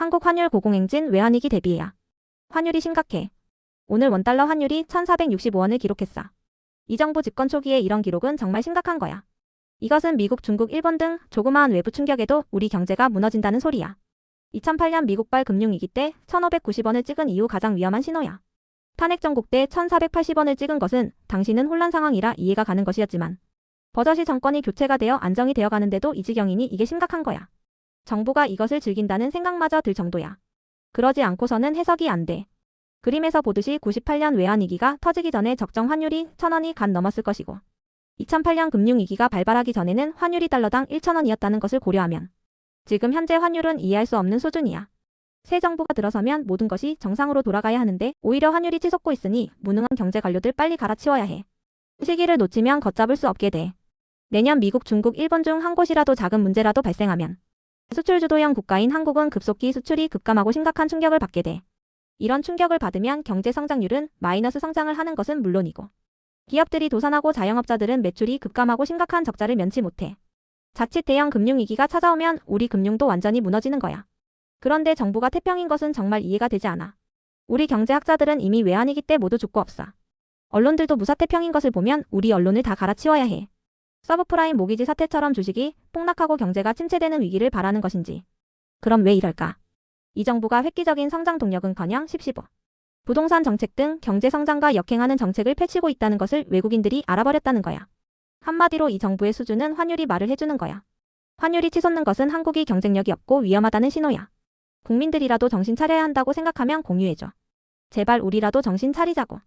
한국 환율 고공행진 외환위기 대비해야. 환율이 심각해. 오늘 원달러 환율이 1,465원을 기록했어. 이 정부 집권 초기에 이런 기록은 정말 심각한 거야. 이것은 미국, 중국, 일본 등 조그마한 외부 충격에도 우리 경제가 무너진다는 소리야. 2008년 미국발 금융위기 때 1,590원을 찍은 이후 가장 위험한 신호야. 탄핵 정국 때 1,480원을 찍은 것은 당시는 혼란 상황이라 이해가 가는 것이었지만 버젓이 정권이 교체가 되어 안정이 되어 가는데도 이 지경이니 이게 심각한 거야. 정부가 이것을 즐긴다는 생각마저 들 정도야. 그러지 않고서는 해석이 안 돼. 그림에서 보듯이 98년 외환위기가 터지기 전에 적정 환율이 1,000원이 간 넘었을 것이고 2008년 금융위기가 발발하기 전에는 환율이 달러당 1,000원이었다는 것을 고려하면 지금 현재 환율은 이해할 수 없는 수준이야. 새 정부가 들어서면 모든 것이 정상으로 돌아가야 하는데 오히려 환율이 치솟고 있으니 무능한 경제 관료들 빨리 갈아치워야 해. 시기를 놓치면 걷잡을 수 없게 돼. 내년 미국, 중국, 일본 중 한 곳이라도 작은 문제라도 발생하면 수출 주도형 국가인 한국은 급속히 수출이 급감하고 심각한 충격을 받게 돼. 이런 충격을 받으면 경제 성장률은 마이너스 성장을 하는 것은 물론이고 기업들이 도산하고 자영업자들은 매출이 급감하고 심각한 적자를 면치 못해. 자칫 대형 금융위기가 찾아오면 우리 금융도 완전히 무너지는 거야. 그런데 정부가 태평인 것은 정말 이해가 되지 않아. 우리 경제학자들은 이미 외환위기 때 모두 죽고 없어. 언론들도 무사태평인 것을 보면 우리 언론을 다 갈아치워야 해. 서브프라임 모기지 사태처럼 주식이 폭락하고 경제가 침체되는 위기를 바라는 것인지. 그럼 왜 이럴까? 이 정부가 획기적인 성장 동력은커녕 1015. 부동산 정책 등 경제 성장과 역행하는 정책을 펼치고 있다는 것을 외국인들이 알아버렸다는 거야. 한마디로 이 정부의 수준은 환율이 말을 해주는 거야. 환율이 치솟는 것은 한국이 경쟁력이 없고 위험하다는 신호야. 국민들이라도 정신 차려야 한다고 생각하면 공유해줘. 제발 우리라도 정신 차리자고.